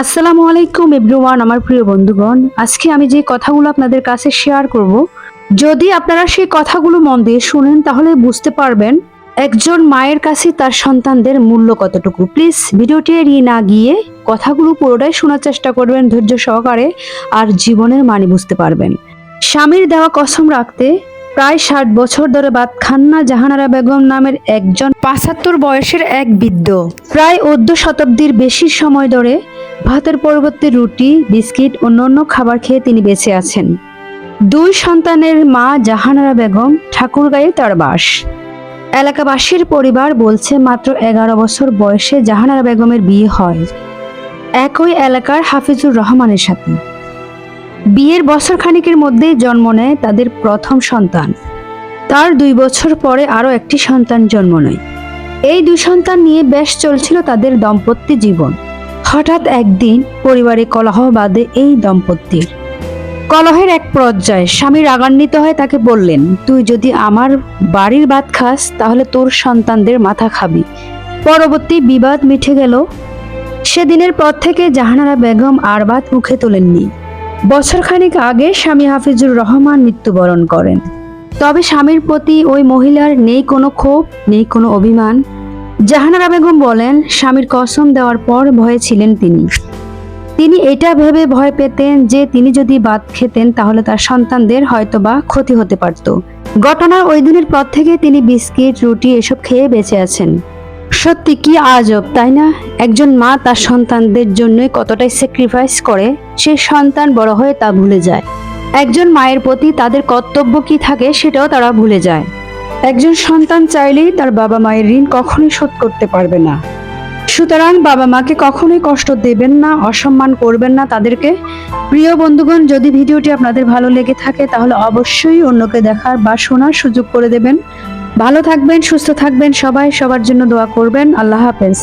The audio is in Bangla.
আসসালামু আলাইকুম এভরিওয়ান, আমার প্রিয় বন্ধুগণ। আজকে আমি যে কথাগুলো আপনাদের কাছে শেয়ার করব, যদি আপনারা সেই কথাগুলো মন দিয়ে শুনেন, তাহলে বুঝতে পারবেন একজন মায়ের কাছে তার সন্তানদের মূল্য কতটুকু। প্লিজ ভিডিওটি এড়িয়ে না গিয়ে কথাগুলো পুরোটাই শোনার চেষ্টা করবেন ধৈর্য সহকারে, আর জীবনের মানে বুঝতে পারবেন। স্বামীর দেওয়া কসম রাখতে প্রায় ষাট বছর ধরে বাদ খান্না জাহানারা বেগম নামের একজন পাঁচাত্তর বয়সের এক বৃদ্ধ, প্রায় অর্ধ শতাব্দীর বেশি সময় ধরে ভাতের পরবর্তী রুটি, বিস্কিট অন্যান্য খাবার খেয়ে তিনি বেঁচে আছেন। দুই সন্তানের মা জাহানারা বেগম ঠাকুরগাঁয়ে তার বাস। এলাকাবাসীর পরিবার বলছে, মাত্র এগারো বছর বয়সে জাহানারা বেগমের বিয়ে হয়। একই এলাকার হাফিজুর রহমানের সাথে। বিয়ের বছর খানিকের মধ্যেই জন্ম নেয় তাদের প্রথম সন্তান। তার দুই বছর পরে আরও একটি সন্তান জন্ম নেয়। এই দুই সন্তান নিয়ে বেশ চলছিল তাদের দম্পত্য জীবন। হঠাৎ একদিন পরিবারে কলহ বাঁধে এই দম্পতির। কলহের এক পর্যায়ে স্বামী রাগান্বিত হয়ে তাকে বললেন, তুই যদি আমার বাড়ির ভাত খাস, তাহলে তোর সন্তানদের মাথা খাবি। পরবর্তী বিবাদ মিঠে গেল। সেদিনের পর থেকে জাহানারা বেগম আর ভাত মুখে তোলেননি। বছরখানেক আগে স্বামী হাফিজুর রহমান মৃত্যুবরণ করেন। তবে স্বামীর প্রতি ওই মহিলার নেই কোনো ক্ষোভ, নেই কোনো অভিমান। জাহানারা বেগম বলেন, স্বামীর কসম দেওয়ার পর ভয়ে ছিলেন তিনি। তিনি এটা ভেবে ভয় পেতেন যে তিনি যদি বাদ খেতেন, তাহলে তার সন্তানদের হয়তোবা ক্ষতি হতে পারত। ঘটনার ওই দিনের পর থেকে তিনি বিস্কিট, রুটি এসব খেয়ে বেঁচে আছেন। সত্যি কি আজব, তাই না? একজন মা তার সন্তানদের জন্যই কতটাই স্যাক্রিফাইস করে, সে সন্তান বড় হয়ে তা ভুলে যায়। একজন মায়ের প্রতি তাদের কর্তব্য কি থাকে, সেটাও তারা ভুলে যায়। একজন সন্তান চাইলেই তার বাবা মায়ের ঋণ কখনোই শোধ করতে পারবে না। সুতরাং বাবা মাকে কখনোই কষ্ট দেবেন না, অসম্মান করবেন না তাদেরকে। প্রিয় বন্ধুগণ, যদি ভিডিওটি আপনাদের ভালো লেগে থাকে, তাহলে অবশ্যই অন্যকে দেখার বা শোনার সুযোগ করে দেবেন। ভালো থাকবেন, সুস্থ থাকবেন সবাই, সবার জন্য দোয়া করবেন। আল্লাহ হাফেজ।